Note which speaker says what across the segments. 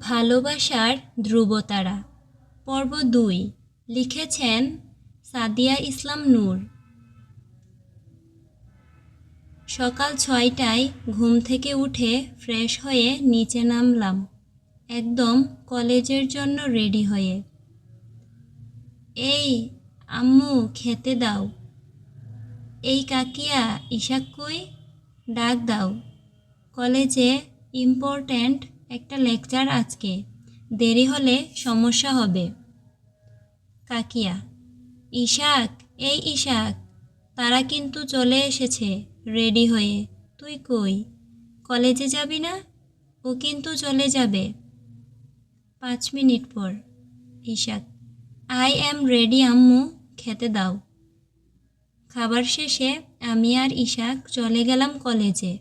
Speaker 1: ভালোবাসার ধ্রুবতারা। পর্ব দুই। লিখেছেন সাদিয়া ইসলাম নূর। সকাল ছয়টায় ঘুম থেকে উঠে ফ্রেশ হয়ে নিচে নামলাম। একদম কলেজের জন্য রেডি হয়ে। এই, আম্মু, খেতে দাও। এই কাকিয়া ইশাক কই? ডাক দাও। কলেজে ইম্পর্ট্যান্ট একটা লেকচার আজকে। দেরি হলে সমস্যা হবে। কাকিয়া, ইশাক, এই ইশাক, তারা কিন্তু চলে এসেছে রেডি হয়ে। তুই কই? কলেজে যাবি না? ও কিন্তু চলে যাবে। পাঁচ মিনিট পর, ইশাক আই অ্যাম রেডি আম্মু, খেতে দাও। খাবার শেষে আমি আর ইশাক চলে গেলাম কলেজে।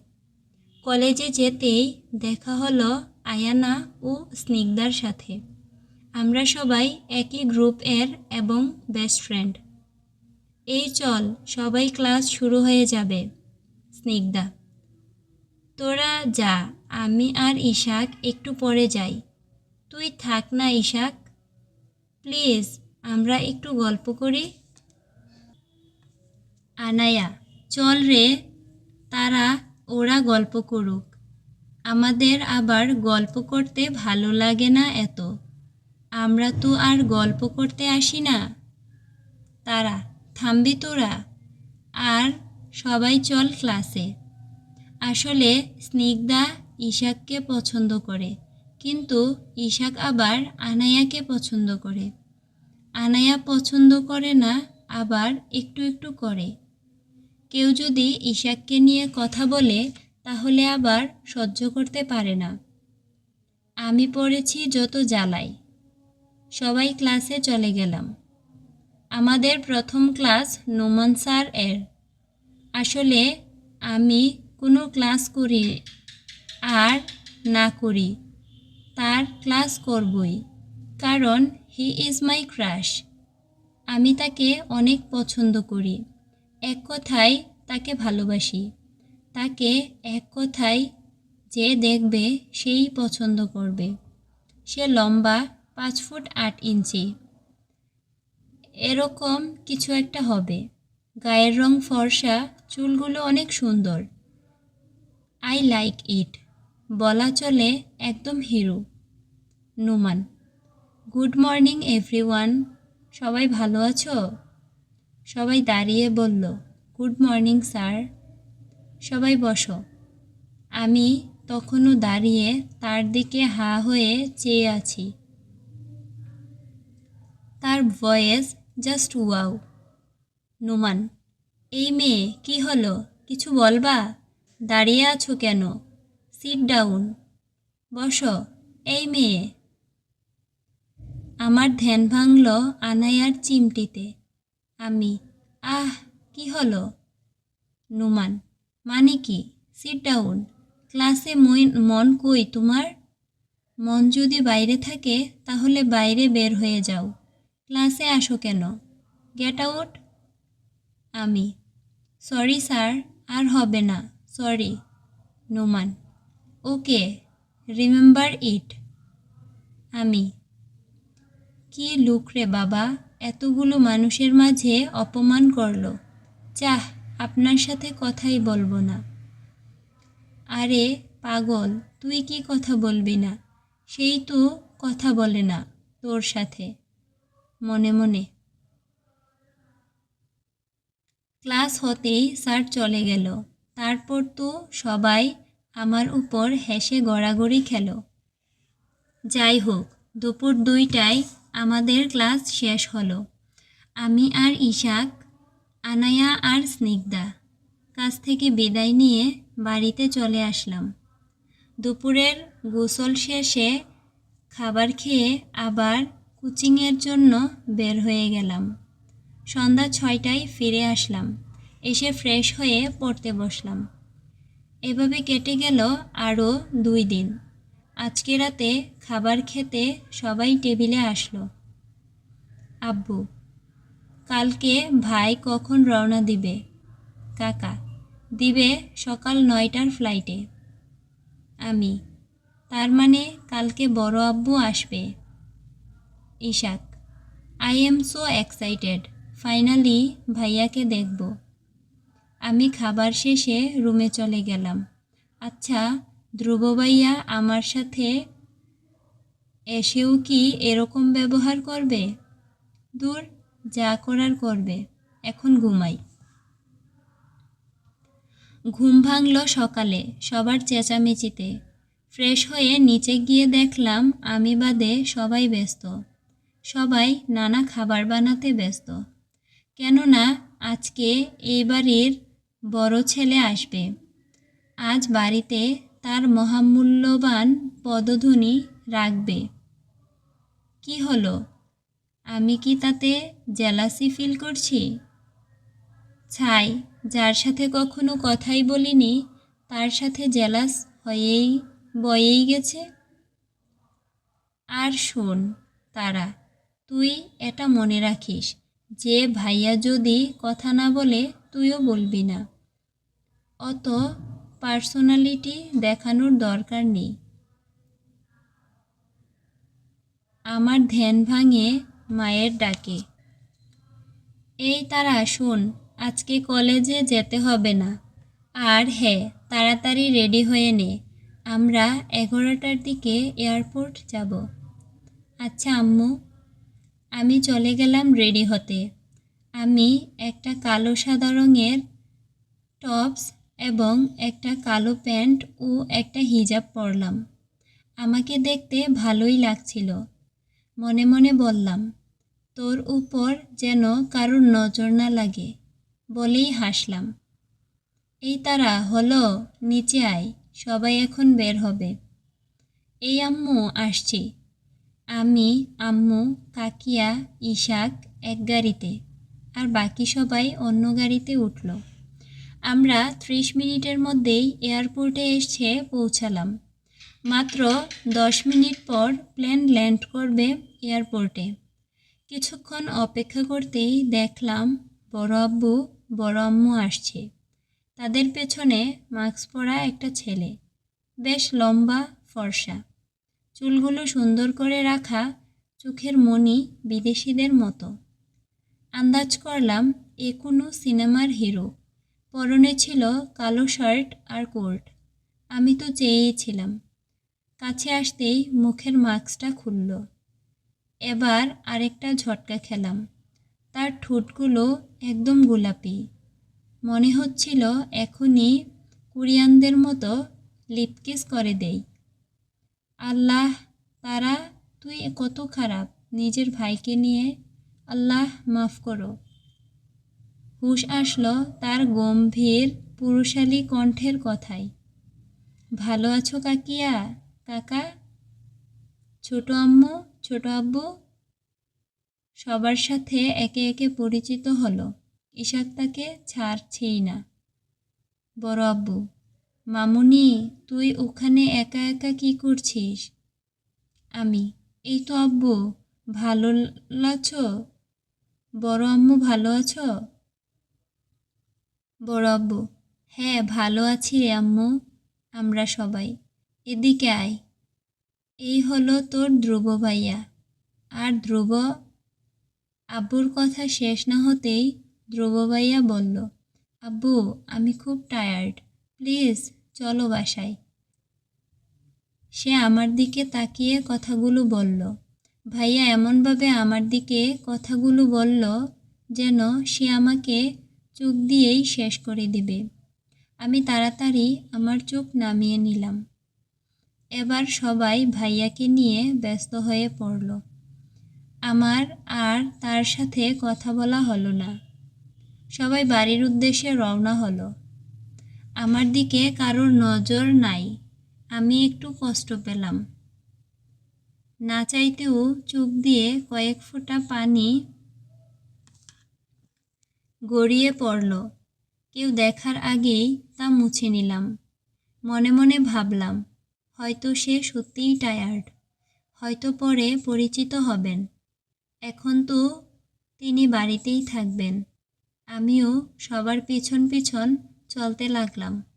Speaker 1: কলেজে যেতেই দেখা হলো আয়ানা ও স্নিগ্ধার সাথে। আমরা সবাই একই গ্রুপ এর এবং বেস্ট ফ্রেন্ড এই চল, সবাই ক্লাস শুরু হয়ে যাবে, স্নিগ্ধা। তোরা যা, আমি আর ইশাক একটু পরে যাই। তুই থাক না ইশাক। প্লিজ আমরা একটু গল্প করি। আনায়া, চল রে, তারা, ওরা গল্প করুক। আমাদের আবার গল্প করতে ভালো লাগে না এত। আমরা তো আর গল্প করতে আসি না। তারা, থামবি তোরা। আর সবাই চল ক্লাসে। আসলে স্নিগ্ধা ইশাককে পছন্দ করে, কিন্তু ইশাক আবার আনায়াকে পছন্দ করে। আনায়া পছন্দ করে না, আবার একটু একটু করে। কেউ যদি ইশাককে নিয়ে কথা বলে তাহলে আবার সহ্য করতে পারে না। আমি পড়েছি যত জ্বালাই। সবাই ক্লাসে চলে গেলাম। আমাদের প্রথম ক্লাস নোমান স্যার এর। আসলে আমি কোনো ক্লাস করি আর না করি, তার ক্লাস করবই, কারণ হি ইজ মাই ক্রাশ। আমি তাকে অনেক পছন্দ করি, এক কথায় তাকে ভালোবাসি। তাকে এক কথায় যে দেখবে সেই পছন্দ করবে। সে লম্বা পাঁচ ফুট আট ইঞ্চি। এরকম কিছু একটা হবে। গায়ের রং ফর্সা, চুলগুলো অনেক সুন্দর। I like it. বলা চলে একদম hero. Numan, good morning everyone. সবাই ভালো আছো? সবাই দাঁড়িয়ে বলল, গুড মর্নিং স্যার। সবাই বসো। আমি তখনও দাঁড়িয়ে তার দিকে হা হয়ে চেয়ে আছি। তার ভয়েস জাস্ট ওয়াও নুমান, এই মেয়ে, কি হলো? কিছু বলবা? দাঁড়িয়ে আছো কেন? সিট ডাউন বসো, এই মেয়ে। আমার ধ্যান ভাঙল আনায়ার চিমটিতে। আমি, আহ, কি হলো? নুমান মানে কি? সিট ডাউন ক্লাসে মন কই তোমার? মন যদি বাইরে থাকে, তাহলে বাইরে বের হয়ে যাও। ক্লাসে আসো কেন? গেট আউট আমি। সরি স্যার আর হবে না। Sorry Noman okay remember it আমি। কি লুক রে বাবা, এতগুলো মানুষের মাঝে অপমান করল। চাহ আপনার সাথে কথাই বলব না। আরে, পাগল, তুই কি কথা বলবি না? সেই তো কথা বলে না তোর সাথে। মনে মনে। ক্লাস হতেই স্যার চলে গেল। তারপর তো সবাই আমার উপর হেসে গড়াগড়ি খেল। যাই হোক, দুপুর দুইটায় আমাদের ক্লাস শেষ হলো। আমি আর ইশাক আনায়া আর স্নিগ্ধা কাছ থেকে বিদায় নিয়ে বাড়িতে চলে আসলাম। দুপুরের গোসল শেষে খাবার খেয়ে আবার কোচিংয়ের জন্য বের হয়ে গেলাম। সন্ধ্যা ছয়টায় ফিরে আসলাম, এসে ফ্রেশ হয়ে পড়তে বসলাম। এভাবে কেটে গেল আরও দুই দিন। আজকে রাতে খাবার খেতে সবাই টেবিলে আসলো। আব্বু কালকে ভাই কখন রওনা দিবে? কাকা, দিবে সকাল নয়টার ফ্লাইটে। আমি, তার মানে কালকে বড় আব্বু আসবে। Ishaq I am so excited finally ভাইয়াকে দেখব। আমি খাবার শেষে রুমে চলে গেলাম। আচ্ছা ধ্রুব ভাইয়া আমার সাথে এসেও কি এরকম ব্যবহার করবে? দূর যা করার করবে, এখন ঘুমাই। ঘুম ভাঙল সকালে, সবার চেঁচামেচিতে। ফ্রেশ হয়ে নিচে গিয়ে দেখলাম, আমি বাদে সবাই ব্যস্ত। সবাই নানা খাবার বানাতে ব্যস্ত। কেননা, আজকে এই বাড়ির বড় ছেলে আসবে। আজ বাড়িতে তার মহামূল্যবান পদধ্বনি রাখবে। কি হলো? আমি কি তাতে জেলাসি ফিল করছি? ছাই, যার সাথে কখনো কথাই বলিনি, তার সাথে জেলাস হয়েই, বয়েই গেছে। আর শোন, তারা, তুই এটা মনে রাখিস, যে ভাইয়া যদি কথা না বলে, তুইও বলবি না। অত পার্সোনালিটি দেখানোর দরকার নেই। আমার ধ্যান ভাঙে মায়ের ডাকে। এই তারা, শোন, আজকে কলেজে যেতে হবে না। আর হ্যাঁ তাড়াতাড়ি রেডি হয়ে নে। আমরা এগারোটার দিকে এয়ারপোর্ট যাব। আচ্ছা আম্মু, আমি চলে গেলাম রেডি হতে। আমি একটা কালো সাদা রঙের টপস এবং একটা কালো প্যান্ট ও একটা হিজাব পরলাম। আমাকে দেখতে ভালোই লাগছিল। মনে মনে বললাম তোর উপর যেন কারুর নজর না লাগে বলেই হাসলাম। এই তারা হলো, নিচে আয়, সবাই এখন বের হবে। এই আম্মু আসছি। আমি, আম্মু, কাকিয়া, ইশাক এক গাড়িতে, আর বাকি সবাই অন্য গাড়িতে উঠল। আমরা ত্রিশ মিনিটের মধ্যেই এয়ারপোর্টে এসে পৌঁছালাম। মাত্র দশ মিনিট পর প্লেন ল্যান্ড করবে এয়ারপোর্টে। কিছুক্ষণ অপেক্ষা করতেই দেখলাম বড় আব্বু, বড় আম্মু আসছে। তাদের পেছনে মাস্ক পরা একটা ছেলে। বেশ লম্বা, ফর্সা। চুলগুলো সুন্দর করে রাখা চোখের মনি বিদেশিদের মতো। আন্দাজ করলাম এ কোনো সিনেমার হিরো। পরনে ছিল কালো শার্ট আর কোট। আমি তো চেয়েছিলাম কাছে আসতেই মুখের মাস্কটা খুলল। এবার আরেকটা ঝটকা খেলাম। তার ঠোঁটগুলো একদম গোলাপি। মনে হচ্ছিল এখনই কুরিয়ানদের মতো লিপকিস করে দেই। আল্লাহ, তারা, তুই কত খারাপ, নিজের ভাইকে নিয়ে। আল্লাহ, মাফ করো। হুশ আসলো তার গম্ভীর, পুরুষালী কণ্ঠের কথাই ভালো আছো কাকিয়া, কাকা? ছোট আম্মু? ছোট আব্বু? সবার সাথে একে একে পরিচিত হলো। ইশাক তাকে ছাড়ছেই না। বড় আব্বু, মামুনি, তুই ওখানে একা একা কি করছিস? আমি, এই তো আব্বু, ভালো আছো? বড় আম্মু, ভালো আছো? বড় আব্বু হ্যাঁ ভালো আছি রে আম্মু, আমরা সবাই। এদিকে আয়। এই হলো তোর ধ্রুব ভাইয়া। আর ধ্রুব আব্বুর কথা শেষ না হতেই ধ্রুব ভাইয়া বলল, আব্বু, আমি খুব টায়ার্ড প্লিজ চলো বাসায়। সে আমার দিকে তাকিয়ে কথাগুলো বলল। ভাইয়া এমনভাবে আমার দিকে কথাগুলো বলল যেন সে আমাকে চোখ দিয়েই শেষ করে দিবে। আমি তাড়াতাড়ি আমার চোখ নামিয়ে নিলাম। এবার সবাই ভাইয়াকে নিয়ে ব্যস্ত হয়ে পড়ল। আমার আর তার সাথে কথা বলা হলো না। সবাই বাড়ির উদ্দেশ্যে রওনা হলো। আমার দিকে কারোর নজর নাই। আমি একটু কষ্ট পেলাম। না চাইতেও চোখ দিয়ে কয়েক ফোঁটা পানি গড়িয়ে পড়ল। কেউ দেখার আগেই তা মুছে নিলাম। মনে মনে ভাবলাম হয়তো সে সত্যিই টায়ার্ড হয়তো পরে পরিচিত হবেন। এখন তো তিনি বাড়িতেই থাকবেন। আমিও সবার পিছন পিছন চলতে লাগলাম।